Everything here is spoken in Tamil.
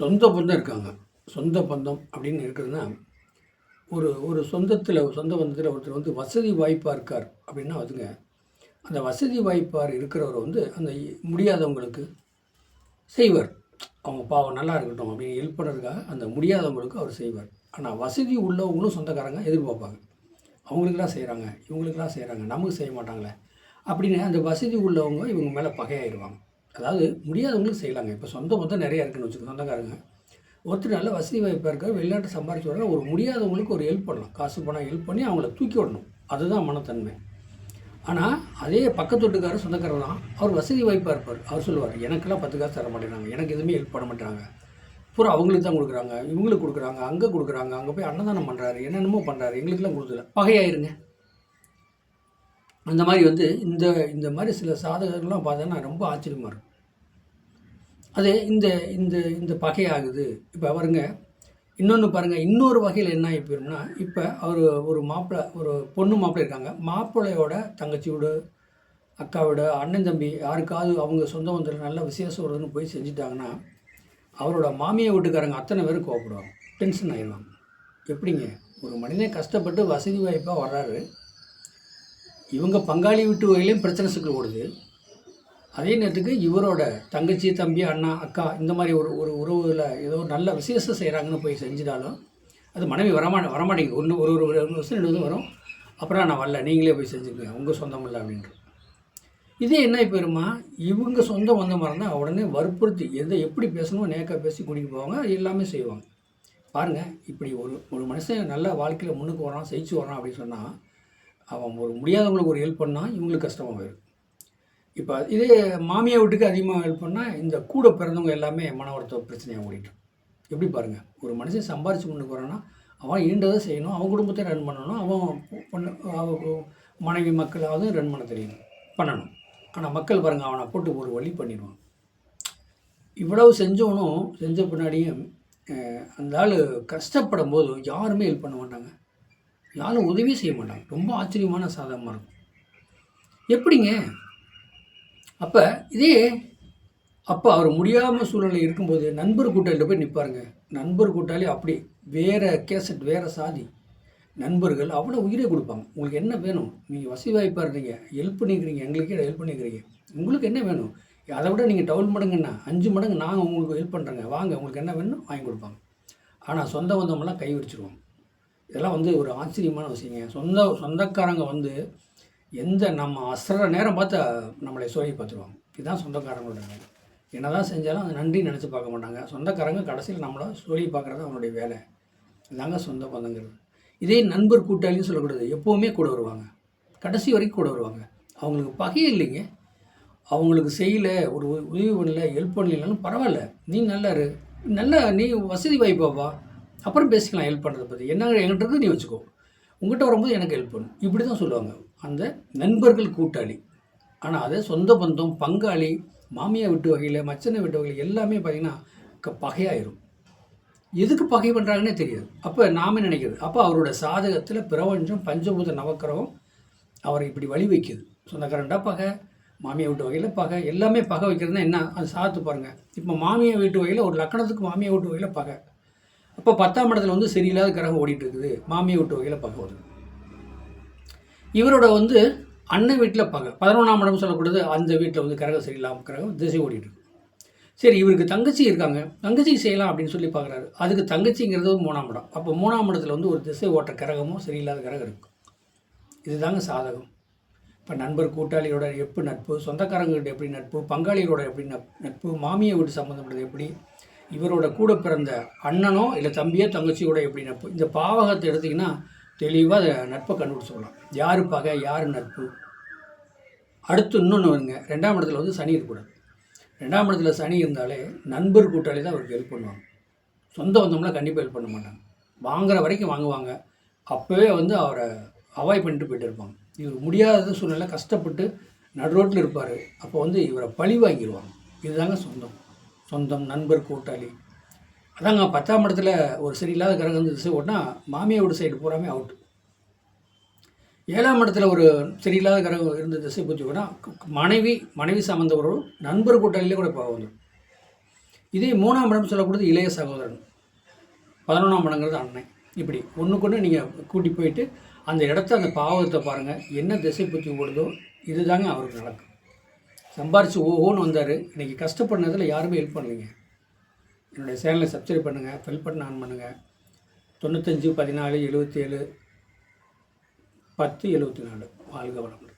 சொந்த பந்தம் இருக்காங்க. சொந்த பந்தம் அப்படின்னு இருக்கிறதுனா ஒரு ஒரு சொந்தத்தில் சொந்த பந்தத்தில் ஒருத்தர் வந்து வசதி வாய்ப்பாக இருக்கார் அப்படின்னா அதுங்க அந்த வசதி வாய்ப்பார் இருக்கிறவர் வந்து அந்த முடியாதவங்களுக்கு செய்வார். அவங்க பாவம் நல்லா இருக்கட்டும் அப்படின்னு ஹெல்ப் பண்ணுறதுக்காக அந்த முடியாதவங்களுக்கு அவர் செய்வார். ஆனால் வசதி உள்ளவங்களும் சொந்தக்காரங்க எதிர்பார்ப்பாங்க. அவங்களுக்கெல்லாம் செய்கிறாங்க இவங்களுக்கெல்லாம் செய்கிறாங்க நமக்கு செய்ய மாட்டாங்களே அப்படின்னு அந்த வசதி உள்ளவங்க இவங்க மேலே பகையாயிடுவாங்க அதாவது முடியாதவங்களுக்கு செய்யலாங்க. இப்போ சொந்த பந்தம் நிறையா இருக்குன்னு வச்சுக்கோங்க சொந்தக்காரங்க. ஒருத்தர் நல்ல வசதி வாய்ப்பாக இருக்கார் வெளிநாட்டு சம்பாரிச்சு வர ஒரு முடியாதவங்களுக்கு ஒரு ஹெல்ப் பண்ணலாம். காசு பணம் ஹெல்ப் பண்ணி அவங்கள தூக்கி விடணும். அதுதான் மனத்தன்மை. ஆனால் அதே பக்கத்து வீட்டுக்காரர் சொந்தக்காரர் தான் அவர் வசதி வாய்ப்பாக இருப்பார். அவர் சொல்லுவார் எனக்கெல்லாம் பத்து காசு தர மாட்டேங்கிறாங்க. எனக்கு எதுவுமே ஹெல்ப் பண்ண மாட்டேறாங்க பூரா அவங்களுக்கு தான் கொடுக்குறாங்க. இவங்களுக்கு கொடுக்குறாங்க. அங்கே கொடுக்குறாங்க. அங்கே போய் அன்னதானம் பண்ணுறாரு என்னென்னமோ பண்ணுறாரு எங்களுக்கெல்லாம் கொடுத்துல பகையாயிருங்க. அந்த மாதிரி வந்து இந்த இந்த மாதிரி சில சாதகர்கள்லாம் பார்த்தோன்னா ரொம்ப ஆச்சரியமாக இருக்கும். அது இந்த இந்த இந்த பகையாகுது. இப்போ அவருங்க இன்னொன்று பாருங்கள் இன்னொரு வகையில் என்ன ஆகிப்போம்னா இப்போ அவர் ஒரு மாப்பிள்ளை ஒரு பொண்ணு மாப்பிள்ளை இருக்காங்க. மாப்பிள்ளையோட தங்கச்சியோட அக்காவோட அண்ணன் தம்பி யாருக்காவது அவங்க சொந்த பந்தத்தில் நல்ல விசேஷம் வருதுன்னு போய் செஞ்சுட்டாங்கன்னா அவரோட மாமியை வீட்டுக்காரங்க அத்தனை பேரும் கோவப்படுவாங்க. டென்ஷன் ஆகிடுவாங்க எப்படிங்க? ஒரு மனிதன் கஷ்டப்பட்டு வசதி வாய்ப்பாக வர்றாரு. இவங்க பங்காளி வீட்டு வகையிலையும் பிரச்சனை சிக்கல் ஓடுது. அதே நேரத்துக்கு இவரோட தங்கச்சி தம்பி அண்ணா அக்கா இந்த மாதிரி ஒரு ஒரு உறவுல ஏதோ நல்ல விசேஷம் செய்கிறாங்கன்னு போய் செஞ்சிட்டாலும் அது மனைவி வரமா வரமாட்டேங்குது. ஒன்று ஒரு ஒரு ஒரு வருஷம் ரெண்டு வருஷம் வரும். அப்புறம் நான் வரல நீங்களே போய் செஞ்சுக்கோங்க உங்கள் சொந்தம் இல்லை அப்படின்ட்டு. இதே என்ன போயிருமா? இவங்க சொந்த வந்தமாக இருந்தால் உடனே வற்புறுத்தி எதை எப்படி பேசணுமோ நேக்காக பேசி கூட்டிகிட்டு போவாங்க எல்லாமே செய்வாங்க. பாருங்கள் இப்படி ஒரு ஒரு மனுஷன் நல்ல வாழ்க்கையில் முன்னுக்கு வரான் ஜெயிச்சு வரான் அப்படின்னு சொன்னால் அவன் ஒரு முடியாதவங்களுக்கு ஒரு ஹெல்ப் பண்ணால் இவங்களுக்கு கஷ்டமாக போயிடும் இப்போ இதே மாமியா வீட்டுக்கு அதிகமாக ஹெல்ப் பண்ணால் இந்த கூட பிறந்தவங்க எல்லாமே மன ஒருத்த பிரச்சனையாக ஓடிட்டோம் எப்படி பாருங்கள் ஒரு மனுஷன் சம்பாரிச்சு கொண்டு போகிறான்னா அவன் ஈண்டதை செய்யணும் அவன் குடும்பத்தை ரன் பண்ணணும் அவன் பொண்ணு அவன் மனைவி மக்களாவது ரன் பண்ண தெரியணும் பண்ணணும். ஆனால் மக்கள் பாருங்கள் அவனை போட்டு ஒரு வழி பண்ணிடுவான். இவ்வளவு செஞ்சவனும் செஞ்ச பின்னாடியும் அந்த ஆள் கஷ்டப்படும் போது யாருமே ஹெல்ப் பண்ண மாட்டாங்க. யாரும் உதவி செய்ய மாட்டாங்க. ரொம்ப ஆச்சரியமான சாதகமாக இருக்கும். எப்படிங்க? அப்போ இதே அப்போ அவர் முடியாமல் சூழ்நிலை இருக்கும்போது நண்பர் கூட்டாளிகிட்ட போய் நிற்பாருங்க நண்பர் கூட்டாளி அப்படி வேறு கேசட் வேறு சாதி. நண்பர்கள் அவ்வளோ உயிரை கொடுப்பாங்க. உங்களுக்கு என்ன வேணும்? நீங்கள் வசதி வாய்ப்பாக இருந்தீங்க ஹெல்ப் பண்ணிக்கிறீங்க. எங்களுக்கே ஹெல்ப் பண்ணிக்கிறீங்க. உங்களுக்கு என்ன வேணும்? அதை விட நீங்கள் டவுன் மடங்குன்னா அஞ்சு மடங்கு நாங்கள் உங்களுக்கு ஹெல்ப் பண்ணுறேங்க வாங்க உங்களுக்கு என்ன வேணும் வாங்கி கொடுப்பாங்க. ஆனால் சொந்த பந்தமெல்லாம் கை வச்சிருவாங்க. இதெல்லாம் வந்து ஒரு ஆச்சரியமான விஷயங்க. சொந்த சொந்தக்காரங்க வந்து எந்த நம்ம அசர நேரம் பார்த்து நம்மளை சோழி பார்த்துருவாங்க. இதுதான் சொந்தக்காரங்களோட வேலை. என்னதான் செஞ்சாலும் அது நன்றி நினச்சி பார்க்க மாட்டாங்க. சொந்தக்காரங்க கடைசியில் நம்மளை சோழி பார்க்குறது அவனுடைய வேலை. இதாங்க சொந்த பந்தங்கிறது. இதே நண்பர் கூட்டாளின்னு சொல்லக்கூடாது. எப்போவுமே கூட வருவாங்க. கடைசி வரைக்கும் கூட வருவாங்க. அவங்களுக்கு பகை இல்லைங்க. அவங்களுக்கு செய்யல ஒரு உதவி பண்ணல ஹெல்ப் பண்ணலனாலும் பரவாயில்ல. நீ நல்லா இரு. நல்லா நீ வசதி வாய்ப்பாப்பா அப்புறம் பேசிக்கலாம் ஹெல்ப் பண்ணுறத பற்றி என்ன என்கிட்ட நீ வச்சுக்கோ. உங்கள்கிட்ட வரும்போது எனக்கு ஹெல்ப் பண்ணும் இப்படி தான் சொல்லுவாங்க. அந்த நண்பர்கள் கூட்டாளி. ஆனால் அதை சொந்த பந்தம் பங்காளி மாமியா வீட்டு வகையில் மச்சனை விட்டு வகையில் எல்லாமே பார்த்திங்கன்னா க- பகையாயிரும். எதுக்கு பகை பண்ணுறாங்கன்னே தெரியாது. அப்போ நாம நினைக்கிறது? அப்போ அவரோட சாதகத்தில் பிரபஞ்சம் பஞ்சபூத நவக்கிரகம் அவரை இப்படி வழி வைக்குது. சொந்தக்காரன்டா பகை மாமியை வீட்டு வகையில் பகை எல்லாமே பகை வைக்கிறதுனா என்ன? அது சாத்து பாருங்கள் இப்போ மாமியை வீட்டு வகையில் ஒரு லக்கணத்துக்கு மாமியை வீட்டு வகையில் பகை. அப்போ பத்தாம் இடத்துல வந்து சரியில்லாத கிரகம் ஓடிட்டு இருக்குது மாமியை வீட்டு வகையில் பகை வருது இவரோட வந்து அண்ணன் வீட்டில் பகை பதினொன்றாம் இடம் சொல்லக்கூடாது அந்த வீட்டில் வந்து கிரகம் சரியில்லாமல் கிரகம் திசை ஓடிட்டு சரி இவருக்கு தங்கச்சி இருக்காங்க. தங்கச்சி செய்யலாம் அப்படின்னு சொல்லி பார்க்குறாரு. அதுக்கு தங்கச்சிங்கிறது ஒரு மூணாம் இடம். அப்போ மூணாம் இடத்துல வந்து ஒரு திசை ஓட்ட கிரகமும் சரியில்லாத கிரகம் இருக்கும் இதுதாங்க சாதகம். இப்போ நண்பர் கூட்டாளியோட எப்படி நட்பு சொந்தக்காரங்க எப்படி நட்பு பங்காளிகளோட எப்படி நட்- நட்பு மாமியை வீட்டு சம்மந்தப்பட்டது எப்படி இவரோட கூட பிறந்த அண்ணனோ இல்லை தம்பியோ தங்கச்சியோட எப்படி நட்பு? இந்த பாவகத்தை எடுத்திங்கன்னா தெளிவாக அதை நட்பை கண்டுபிடிச்சு சொல்லலாம். யார் பகை யார் நட்பு? அடுத்து இன்னொன்று வருங்க. ரெண்டாம் இடத்துல வந்து சனி இருக்கக்கூடாது. ரெண்டாம் இடத்துல சனி இருந்தாலே நண்பர் கூட்டாளி தான் அவருக்கு ஹெல்ப் பண்ணுவாங்க. சொந்த பந்தம்லாம் கண்டிப்பாக ஹெல்ப் பண்ண மாட்டாங்க. வாங்குற வரைக்கும் வாங்குவாங்க. அப்போவே வந்து அவரை அவாய்ட் பண்ணிட்டு போயிட்டு இருப்பாங்க. இவர் முடியாத சூழ்நிலை கஷ்டப்பட்டு நடு ரோட்டில் இருப்பார். அப்போ வந்து இவரை பழி வாங்கிடுவாங்க இதுதாங்க சொந்தம். சொந்தம் நண்பர் கூட்டாளி. அதாங்க பத்தாம் இடத்துல ஒரு சரியில்லாத கிரகம் வந்து திசை ஓட்டினா மாமியாவோட சைடு பூராமே அவுட் ஏழாம் இடத்துல ஒரு சரியில்லாத கிரகம் இருந்த திசை பூச்சி கூட மனைவி மனைவி சம்மந்த ஒரு நண்பர் கூட்டாளிலே கூட போக வந்துடும் இதே மூணாம் இடம் சொல்லக்கூடியது இளைய சகோதரன். பதினொன்றாம் இடங்கிறது அன்னை. இப்படி ஒன்றுக்கு ஒன்று நீங்கள் கூட்டி போயிட்டு அந்த இடத்த அந்த பாவகத்தை பாருங்கள் என்ன திசை பூச்சி ஓடுதோ இதுதாங்க அவருக்கு நடக்கும். சம்பாரித்து ஓஹோன்னு வந்தார். இன்றைக்கி கஷ்டப்படுனதில் யாருமே ஹெல்ப் பண்ணலைங்க. என்னுடைய சேனலை சப்ஸ்கிரைப் பண்ணுங்கள் ஃபெல் பட்டன் ஆன் பண்ணுங்கள் தொண்ணூத்தஞ்சு பதினாலு எழுபத்தி ஏழு பத்து எழுபத்தி நாலு வாழ்க வளம்